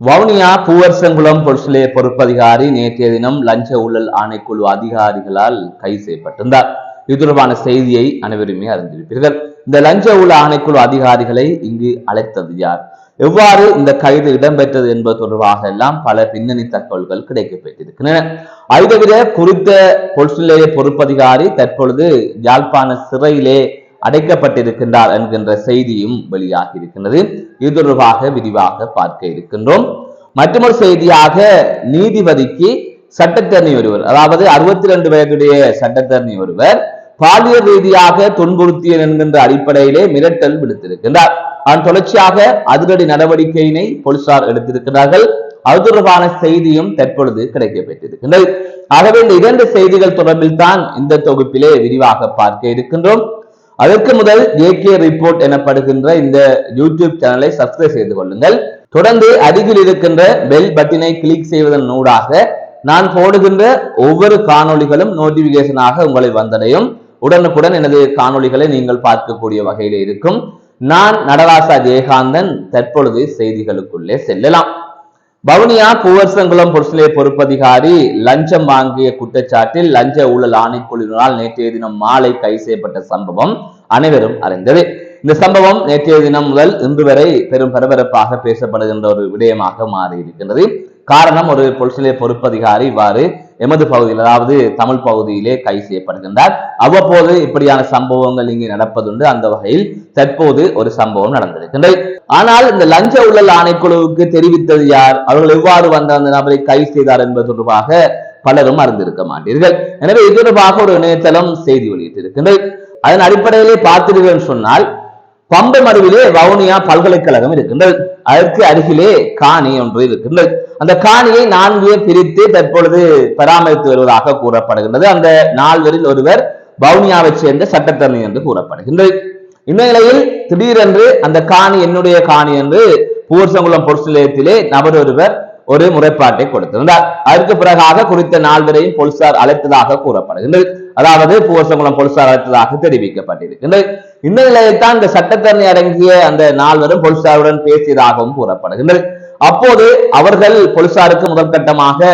வவுனியா பூவரசங்குளம் பொலிசிலே பொறுப்பதிகாரி நேற்றைய தினம் லஞ்ச ஊழல் ஆணைக்குழு அதிகாரிகளால் கைது செய்யப்பட்டிருந்தார். இது தொடர்பான செய்தியை அனைவருமே அறிந்திருப்பீர்கள். இந்த லஞ்ச ஊழல் ஆணைக்குழு அதிகாரிகளை இங்கு அழைத்தது யார்? எவ்வாறு இந்த கைது இடம்பெற்றது என்பது தொடர்பாக எல்லாம் பல பின்னணி தகவல்கள் கிடைக்கப்பட்டிருக்கின்றன அதை குறித்த பொலிஸ் பொறுப்பதிகாரி தற்பொழுது யாழ்ப்பாண சிறையிலே அடைக்கப்பட்டிருக்கின்றார் என்கின்ற செய்தியும் வெளியாகி இருக்கின்றது இது தொடர்பாக விரிவாக பார்க்க இருக்கின்றோம். மற்றொரு செய்தியாக நீதிபதிக்கு சட்டத்தரணி ஒருவர் அதாவது அறுபத்தி ரெண்டு வயதுடைய சட்டத்தரணி ஒருவர் பாலியல் ரீதியாக துன்புறுத்தியல் என்கின்ற அடிப்படையிலே மிரட்டல் விடுத்திருக்கின்றார். அதன் தொடர்ச்சியாக அதிரடி நடவடிக்கையினை போலீசார் எடுத்திருக்கிறார்கள் அது தொடர்பான செய்தியும் தற்பொழுது கிடைக்கப்பட்டிருக்கின்றது ஆகவே இந்த இரண்டு செய்திகள் தொடர்பில் தான் இந்த தொகுப்பிலே விரிவாக பார்க்க இருக்கின்றோம். அதற்கு முதல் ஏகே ரிப்போர்ட் எனப்படுகின்ற இந்த யூடியூப் சேனலை சப்ஸ்கிரைப் செய்து கொள்ளுங்கள். தொடர்ந்து அருகில் இருக்கின்ற பெல் பட்டினை கிளிக் செய்வதன் ஊடாக நான் போடுகின்ற ஒவ்வொரு காணொளிகளும் நோட்டிபிகேஷனாக உங்களை வந்தடையும். உடனுக்குடன் எனது காணொளிகளை நீங்கள் பார்க்கக்கூடிய வகையில் இருக்கும். நான் நடராசா ஜெயகாந்தன் தற்பொழுது செய்திகளுக்குள்ளே செல்லலாம். வவுனியா பூவர்சங்குளம் பொருசிலே பொறுப்பதிகாரி லஞ்சம் வாங்கிய குற்றச்சாட்டில் லஞ்ச ஊழல் ஆணைக்குழுவினால் நேற்றைய தினம் மாலை கைது செய்யப்பட்ட சம்பவம் அனைவரும் அறிந்தது. இந்த சம்பவம் நேற்றைய தினம் முதல் இன்று வரை பெரும் பரபரப்பாக பேசப்படுகின்ற ஒரு விடயமாக மாறி இருக்கின்றது காரணம் ஒரு பொலிசிலே பொறுப்பதிகாரி இவ்வாறு எமது பகுதியில் அதாவது தமிழ் பகுதியிலே கைது செய்யப்படுகின்றார். அவ்வப்போது இப்படியான சம்பவங்கள் இங்கே நடப்பதுண்டு. அந்த வகையில் தற்போது ஒரு சம்பவம் நடந்திருக்கின்றது. ஆனால் இந்த லஞ்ச ஊழல் ஆணைக்குழுவுக்கு தெரிவித்தது யார்? அவர்கள் எவ்வாறு வந்த அந்த நபரை கைது செய்தார் என்பது தொடர்பாக பலரும் அறிந்திருக்க மாட்டீர்கள். எனவே இது தொடர்பாக ஒரு இணையதளம் செய்தி வெளியிட்டிருக்கின்றது. அதன் அடிப்படையிலே பார்த்தீர்கள் சொன்னால் பம்பை அருவிலே வவுனியா பல்கலைக்கழகம் இருக்கின்றது அதற்கு அருகிலே காணி ஒன்று இருக்கின்றது அந்த காணியை நான்கு பிரித்து தற்பொழுது பராமரித்து வருவதாக கூறப்படுகின்றது. அந்த நால்வரில் ஒருவர் வவுனியாவை சேர்ந்த சட்டத்தரணி என்று கூறப்படுகின்றது. இந்நிலையில் திடீரென்று அந்த காணி என்னுடைய காணி என்று பூர்சங்குளம் பொருள் நிலையத்திலே நபர் ஒருவர் ஒரு முறைப்பாட்டை கொடுத்திருந்தார். அதற்கு பிறகாக குறித்த நால்வரையும் போலீசார் அழைத்ததாக கூறப்படுகின்றது. அதாவது பூவசங்குளம் போலீசார் அழைத்ததாக தெரிவிக்கப்பட்டிருக்கின்றது. இந்த நிலையத்தான் இந்த சட்டத்தரணி அடங்கிய அந்த நால்வரும் போலீசாருடன் பேசியதாகவும் கூறப்படுகின்றது. அப்போது அவர்கள் போலீசாருக்கு முதல் கட்டமாக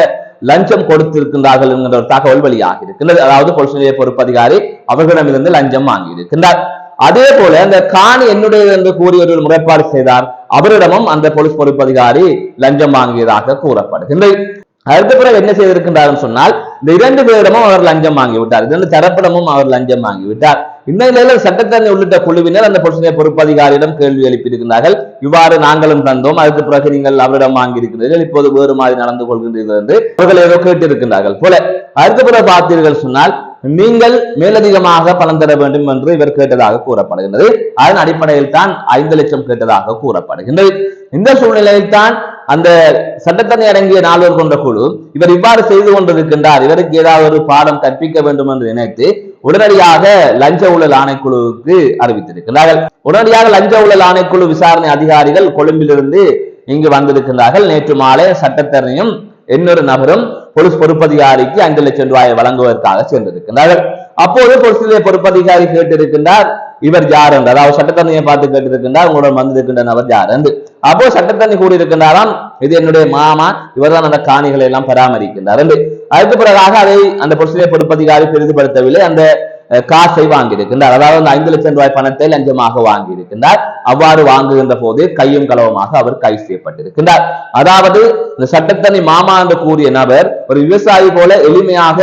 லஞ்சம் கொடுத்திருக்கின்றார்கள் என்கின்ற ஒரு தகவல் வெளியாக இருக்கின்றது. அதாவது போலீஸ் நிலைய பொறுப்பதிகாரி அவர்களிடமிருந்து லஞ்சம் வாங்கி இருக்கின்றார். அதே போல அந்த காணி என்னுடையது என்று கூறி ஒரு முறைப்பாடு செய்தார். அவரிடமும் அந்த போலீஸ் பொறுப்பதிகாரி லஞ்சம் வாங்கியதாக கூறப்படுகின்றது. அடுத்த பிறகு என்ன செய்திருக்கின்றார் சொன்னால் இந்த இரண்டு பேரிடமும் அவர் லஞ்சம் வாங்கிவிட்டார் இரண்டு தரப்பிடமும் அவர் லஞ்சம் வாங்கிவிட்டார் இந்த நிலையில் சட்டத்தரணி உள்ளிட்ட குழுவினர் அந்த பொலிசினை பொறுப்பதிகாரியிடம் கேள்வி எழுப்பியிருக்கிறார்கள் இவ்வாறு நாங்களும் தந்தோம். அதுக்கு பிறகு நீங்கள் அவரிடம் வாங்கியிருக்கிறீர்கள். இப்போது வேறு மாதிரி நடந்து கொள்கின்றீர்கள் என்று அவர்கள் ஏதோ கேட்டிருக்கிறார்கள் போல. அடுத்த பிறகு பார்த்தீர்கள் சொன்னால் நீங்கள் மேலதிகமாக பணம் தர வேண்டும் என்று இவர் கேட்டதாக கூறப்படுகின்றது. அதன் அடிப்படையில் தான் ஐந்து லட்சம் கேட்டதாக கூறப்படுகின்றது. இந்த சூழ்நிலையில் தான் அந்த சட்டத்தனை அடங்கிய நால்வர் கொண்ட குழு இவர் இவ்வாறு செய்து கொண்டிருக்கின்றார். இவருக்கு ஏதாவது ஒரு பாடம் கற்பிக்க வேண்டும் என்று நினைத்து உடனடியாக லஞ்ச ஊழல் ஆணைக்குழுவுக்கு அறிவித்திருக்கிறார்கள் உடனடியாக லஞ்ச ஊழல் ஆணைக்குழு விசாரணை அதிகாரிகள் கொழும்பிலிருந்து இங்கு வந்திருக்கின்றார்கள். நேற்று மாலை சட்டத்தரணியும் இன்னொரு நபரும் பொலிஸ் பொறுப்பதிகாரிக்கு அஞ்சு லட்சம் ரூபாயை வழங்குவதற்காக சென்றிருக்கிறார்கள் அப்போது போலீஸ் பொறுப்பதிகாரி கேட்டிருக்கின்றார் இவர் யார் என்று அதாவது சட்டத்தண்ணியை பார்த்து கேட்டிருக்கின்றார் உங்களுடன் வந்திருக்கின்ற நபர் யார் என்று அப்போ சட்டத்தண்ணி கூறியிருக்கின்றாராம் இது என்னுடைய மாமா இவர்தான் அந்த காணிகளை எல்லாம் பராமரிக்கின்றார் என்று. அதுக்கு பிறகாக அதை அந்த போலீஸ் பொறுப்பதிகாரி பெரிதுபடுத்தவில்லை அந்த காசை வாங்கியிருக்கின்றார். அதாவது அந்த ஐந்து லட்சம் ரூபாய் பணத்தை லஞ்சமாக வாங்கியிருக்கின்றார். அவ்வாறு வாங்குகின்ற போது கையும் களவுமாக அவர் கைது செய்யப்பட்டிருக்கின்றார். அதாவது இந்த சட்டத்தனி மாமா என்று கூறிய நபர் ஒரு விவசாயி போல எளிமையாக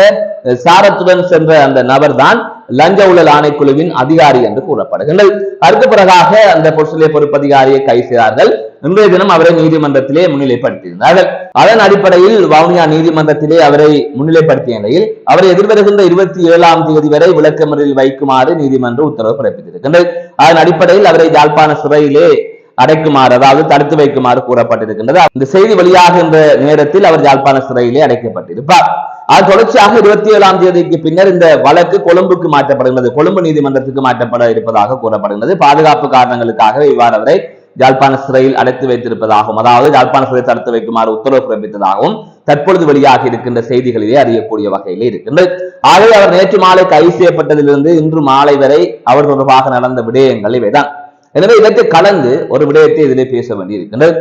சாரத்துடன் சென்ற அந்த நபர் தான் லஞ்ச ஊழல் ஆணைக்குழுவின் அதிகாரி என்று கூறப்படுகின்றது. அதற்கு பிறகாக அந்த பொருசலே பொறுப்பு அதிகாரியை கைது செய்தார்கள். இன்றைய தினம் அவரை நீதிமன்றத்திலே முன்னிலைப்படுத்தியிருந்தார்கள். அதன் அடிப்படையில் வவுனியா நீதிமன்றத்திலே அவரை முன்னிலைப்படுத்திய நிலையில் அவரை எதிர்வருகின்ற இருபத்தி ஏழாம் தேதி வரை விளக்கமறில் வைக்குமாறு நீதிமன்றம் உத்தரவு பிறப்பித்திருக்கின்றது. அதன் அடிப்படையில் அவரை யாழ்ப்பாண சிறையிலே அடைக்குமாறு அதாவது தடுத்து வைக்குமாறு கூறப்பட்டிருக்கின்றது. இந்த செய்தி வெளியாகின்ற நேரத்தில் அவர் யாழ்ப்பாண சிறையிலே அடைக்கப்பட்டிருப்பார். அது தொடர்ச்சியாக இருபத்தி ஏழாம் தேதிக்கு பின்னர் இந்த வழக்கு கொழும்புக்கு மாற்றப்படுகிறது கொழும்பு நீதிமன்றத்துக்கு மாற்றப்பட இருப்பதாக கூறப்படுகிறது பாதுகாப்பு காரணங்களுக்காக இவ்வாறு அவரை யாழ்ப்பாண சிறையில் அடைத்து வைத்திருப்பதாகவும் அதாவது யாழ்ப்பாண சிறை தடுத்து வைக்குமாறு உத்தரவு பிறப்பித்ததாகவும் தற்பொழுது வெளியாகி இருக்கின்ற செய்திகளிலே அறியக்கூடிய வகையிலே இருக்கின்றது. ஆகவே அவர் நேற்று மாலை கைது செய்யப்பட்டதிலிருந்து இன்று மாலை வரை அவர் தொடர்பாக நடந்த விடயங்கள் இவைதான். எனவே இதற்கு கலந்து ஒரு விடயத்தை இதிலே பேச வேண்டியிருக்கின்றது.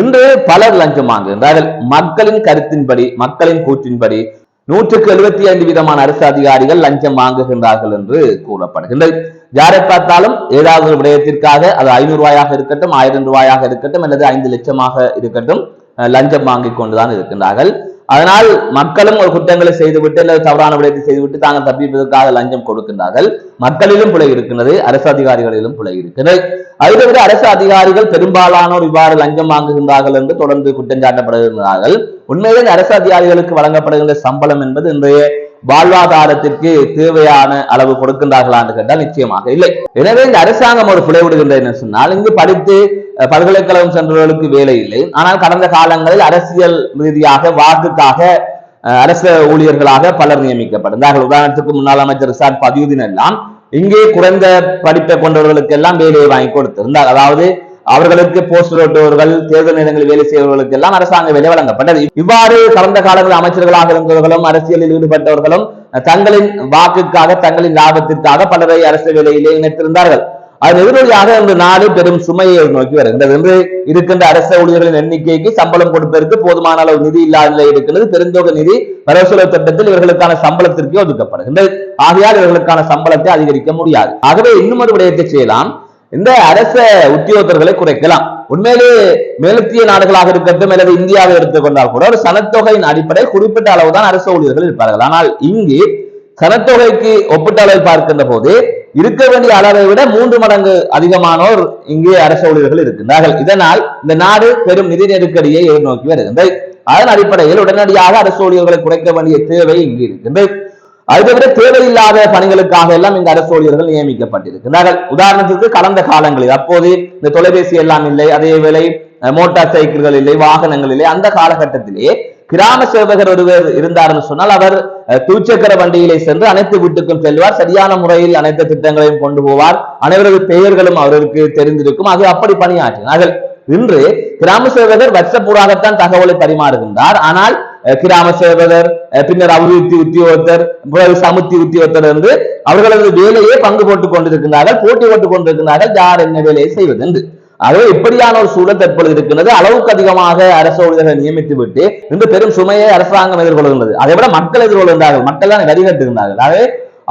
இன்று பலர் லஞ்சம் வாங்குகின்றார்கள் மக்களின் கருத்தின்படி மக்களின் கூற்றின்படி நூற்றுக்கு எழுபத்தி ஐந்து விதமான அரசு அதிகாரிகள் லஞ்சம் வாங்குகின்றார்கள் என்று கூறப்படுகின்றது. யாரை பார்த்தாலும் ஏதாவது ஒரு விடயத்திற்காக அது ஐநூறு ரூபாயாக இருக்கட்டும் ஆயிரம் ரூபாயாக இருக்கட்டும் அல்லது ஐந்து லட்சமாக இருக்கட்டும் லஞ்சம் வாங்கிக் கொண்டுதான் இருக்கின்றார்கள். அதனால் மக்களும் ஒரு குற்றங்களை செய்துவிட்டு அல்லது தவறான விடயத்தை செய்துவிட்டு தாங்கள் தப்பிப்பதற்காக லஞ்சம் கொடுக்கின்றார்கள். மக்களிலும் பிழை இருக்கின்றது அரசு அதிகாரிகளிலும் பிழை இருக்கிறது அதை தவிர அரசு அதிகாரிகள் பெரும்பாலானோர் இவ்வாறு லஞ்சம் வாங்குகின்றார்கள் என்று தொடர்ந்து குற்றம் சாட்டப்படுகின்றார்கள். உண்மையிலே அரசு அதிகாரிகளுக்கு வழங்கப்படுகின்ற சம்பளம் என்பது இன்றைய வாழ்வாதாரத்திற்கு தேவையான அளவு கொடுக்கின்றார்களா என்று கேட்டால் நிச்சயமாக இல்லை. எனவே இந்த அரசாங்கம் ஒரு பிழை விடுகின்றது என்று சொன்னால் இங்கு படித்து பல்கலைக்கழகம் சென்றவர்களுக்கு வேலை இல்லை. ஆனால் கடந்த காலங்களில் அரசியல் ரீதியாக வாக்குக்காக அஹ், ஊழியர்களாக பலர் நியமிக்கப்படுகிறார்கள். உதாரணத்துக்கு முன்னாள் அமைச்சர் சார் பதியுதீன் எல்லாம் இங்கே குறைந்த படிப்பை கொண்டவர்களுக்கு எல்லாம் வேலையை வாங்கி கொடுத்திருந்தார். அதாவது அவர்களுக்கு போஸ்டர் ஓட்டுபவர்கள் தேர்தல் நேரங்களில் வேலை செய்வர்களுக்கு எல்லாம் அரசாங்க வேலை வழங்கப்பட்டது. இவ்வாறு கடந்த காலங்களில் அமைச்சர்களாக இருந்தவர்களும் அரசியலில் ஈடுபட்டவர்களும் தங்களின் வாக்குக்காக தங்களின் லாபத்திற்காக பலரை அரசு வேலையிலே இணைத்திருந்தார்கள். அதன் எதிரொலியாக இன்று நாடு பெரும் சுமையை நோக்கி வருகின்றது என்று இருக்கின்ற அரசு ஊழியர்களின் எண்ணிக்கைக்கு சம்பளம் கொடுப்பதற்கு போதுமான அளவு நிதி இல்லாத நிலை இருக்கின்றது. பெருந்தொகை நிதி வரவுசெலவு திட்டத்தில் இவர்களுக்கான சம்பளத்திற்கு ஒதுக்கப்படுகின்றது. ஆகையால் இவர்களுக்கான சம்பளத்தை அதிகரிக்க முடியாது. ஆகவே இன்னும் ஒரு விடயத்தை செய்யலாம். இந்த அரச உத்தியோகத்தர்களை குறைக்கலாம். உண்மையிலே மேலத்திய நாடுகளாக இருக்கட்டும் அல்லது இந்தியாவை எடுத்துக்கொண்டால் கூட ஒரு சனத்தொகையின் அடிப்படையில் குறிப்பிட்ட அளவுதான் அரசு ஊழியர்கள் இருப்பார்கள். ஆனால் இங்கு சனத்தொகைக்கு ஒப்பிட்ட அளவில் பார்க்கின்ற போது இருக்க வேண்டிய அளவை விட மூன்று மடங்கு அதிகமானோர் இங்கே அரசு ஊழியர்கள் இருக்கின்றார்கள். இதனால் இந்த நாடு பெரும் நிதி நெருக்கடியை எதிர்நோக்கி வருகின்றது. அதன் அடிப்படையில் உடனடியாக அரசு ஊழியர்களை குறைக்க வேண்டிய தேவை இங்கு இருக்கின்றது. அதை தவிர தேவையில்லாத பணிகளுக்காக எல்லாம் இந்த அரசு ஊழியர்கள் நியமிக்கப்பட்டிருக்கிறார்கள். உதாரணத்துக்கு கடந்த காலங்களில் அப்போது இந்த தொலைபேசி எல்லாம் இல்லை அதே வேளை மோட்டார் சைக்கிள்கள் இல்லை வாகனங்கள் இல்லை அந்த காலகட்டத்திலே கிராம சேவகர் ஒருவர் இருந்தார்னு சொன்னால் அவர் அஹ், வண்டியிலே சென்று அனைத்து வீட்டுக்கும் செல்வார் சரியான முறையில் அனைத்து திட்டங்களையும் கொண்டு போவார் அனைவரது பெயர்களும் அவருக்கு தெரிந்திருக்கும் அது அப்படி பணியாற்றினார்கள். இன்று கிராம சேவகர் வருஷப்பூராகத்தான் தகவலை பரிமாறுகின்றார். ஆனால் கிராம சேவகர் பின்னர் அபிவிருத்தி உத்தியோகத்தர் சமுத்தி உத்தியோகத்தர் என்று அவர்களது வேலையை பங்கு போட்டுக் கொண்டிருக்கிறார்கள் போட்டி போட்டுக் கொண்டிருக்கிறார்கள் யார் என்ன வேலையை செய்வது என்று ஆகவே இப்படியான ஒரு சூழல் தற்பொழுது இருக்கின்றது. அளவுக்கு அதிகமாக அரசு ஊழியர்களை நியமித்து விட்டு இன்று பெரும் சுமையை அரசாங்கம் எதிர்கொள்கின்றது. அதை விட மக்கள் எதிர்கொள்கின்றார்கள். மக்கள் தான் வரி கட்டுகின்றார்கள். ஆகவே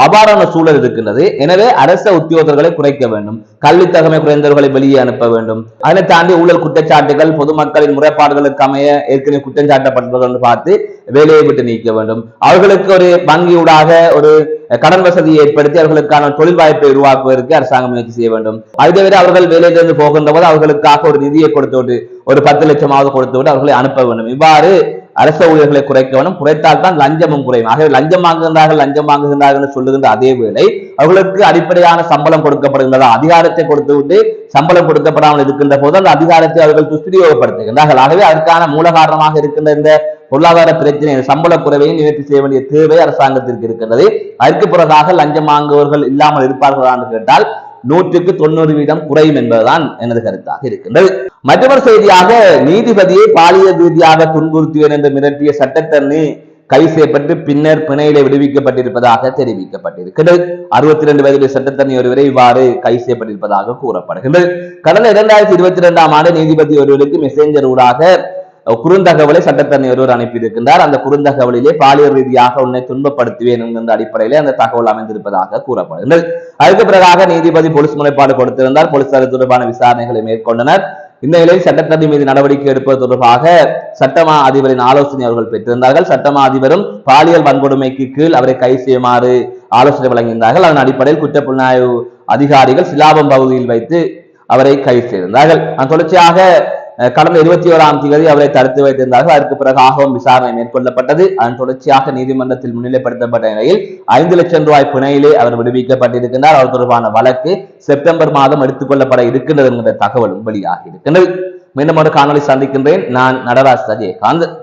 அபாரான சூழல் இருக்கின்றது. எனவே அரச உத்தியோகர்களை குறைக்க வேண்டும். கல்வி தகமை குறைந்தவர்களை வெளியே அனுப்ப வேண்டும். அதனை தாண்டி ஊழல் குற்றச்சாட்டுகள் பொதுமக்களின் முறைப்பாடுகளுக்கு அமைய ஏற்கனவே குற்றம் சாட்டப்பட்டவர்கள் பார்த்து வேலையை விட்டு நீக்க வேண்டும். அவர்களுக்கு ஒரு வங்கியூடாக ஒரு கடன் வசதியை ஏற்படுத்தி அவர்களுக்கான தொழில் வாய்ப்பை உருவாக்குவதற்கு அரசாங்கம் முயற்சி செய்ய வேண்டும். அது தவிர அவர்கள் வேலையிலிருந்து போகின்ற போது அவர்களுக்காக ஒரு நிதியை கொடுத்து விட்டு ஒரு பத்து லட்சமாவது கொடுத்து விட்டு அவர்களை அனுப்ப வேண்டும். இவ்வாறு அரச ஊழியர்களை குறைக்க வேண்டும் குறைத்தால் தான் லஞ்சமும் குறையும். ஆகவே லஞ்சம் வாங்குகின்றார்கள் லஞ்சம் வாங்குகின்றார்கள் என்று சொல்லுகின்ற அதே வேளை அவர்களுக்கு அடிப்படையான சம்பளம் கொடுக்கப்படுகின்றதா அதிகாரத்தை கொடுத்து விட்டு சம்பளம் கொடுக்கப்படாமல் இருக்கின்ற போது அந்த அதிகாரத்தை அவர்கள் துஷ்பிரயோகப்படுத்துகின்றார்கள். ஆகவே அதற்கான மூல காரணமாக இருக்கின்ற இந்த பொருளாதார பிரச்சனை சம்பள குறைவையும் நிவர்த்தி செய்ய வேண்டிய தேவை அரசாங்கத்திற்கு இருக்கின்றது. அதற்கு பிறகாக லஞ்சம் வாங்குவர்கள் இல்லாமல் இருப்பார்களா என்று கேட்டால் நூற்றுக்கு தொண்ணூறு வீதம் குறையும் என்பதுதான் எனது கருத்தாக இருக்கின்றது. மற்றொரு செய்தியாக நீதிபதியை பாலியல் ரீதியாக துன்புறுத்துவேன் என்று மிரட்டிய சட்டத்தரணி கைது செய்யப்பட்டு பின்னர் பிணையில விடுவிக்கப்பட்டிருப்பதாக தெரிவிக்கப்பட்டிருக்கிறது அறுபத்தி ரெண்டு வயதுடைய சட்டத்தரணி ஒருவரை இவ்வாறு கைது செய்யப்பட்டிருப்பதாக கூறப்படுகின்றது. கடந்த இரண்டாயிரத்தி இருபத்தி இரண்டாம் ஆண்டு நீதிபதி ஒருவருக்கு மெசேஞ்சர் ஊடாக குறுந்தகவலை சட்டத்தரணி ஒருவர் அனுப்பியிருக்கின்றார். அந்த குறுந்தகவலிலே பாலியல் ரீதியாக உன்னை துன்பப்படுத்துவேன் என்கின்ற அடிப்படையிலே அந்த தகவல் அமைந்திருப்பதாக கூறப்படுகின்றது. அதுக்கு பிறகாக நீதிபதி போலீஸ் முறைப்பாடு கொடுத்திருந்தார். போலீசார் தொடர்பான விசாரணைகளை மேற்கொண்டனர். இந்த நிலையில் சட்டத்தரணி மீது நடவடிக்கை எடுப்பது தொடர்பாக சட்டமா அதிபரின் ஆலோசனை அவர்கள் பெற்றிருந்தார்கள். சட்டமா அதிபரும் பாலியல் வன்கொடுமைக்கு கீழ் அவரை கைது செய்யுமாறு ஆலோசனை வழங்கியிருந்தார்கள். அதன் அடிப்படையில் குற்றப்புலனாய்வு அதிகாரிகள் சிலாபம் பகுதியில் வைத்து அவரை கைது செய்திருந்தார்கள். தொடர்ச்சியாக கடந்த இருபத்தி ஓராம் தேதி அவரை தடுத்து வைத்திருந்தார்கள். அதற்கு பிறகாகவும் விசாரணை மேற்கொள்ளப்பட்டது. அதன் தொடர்ச்சியாக நீதிமன்றத்தில் முன்னிலைப்படுத்தப்பட்ட நிலையில் ஐந்து லட்சம் ரூபாய் பிணையிலே அவர் விடுவிக்கப்பட்டிருக்கின்றார். அவர் தொடர்பான வழக்கு செப்டம்பர் மாதம் எடுத்துக்கொள்ளப்பட இருக்கின்றது என்கிற தகவலும் வெளியாகி இருக்கின்றது. மீண்டும் ஒரு காணொலி சந்திக்கின்றேன். நான் நடராஜ் சஜயகாந்த்.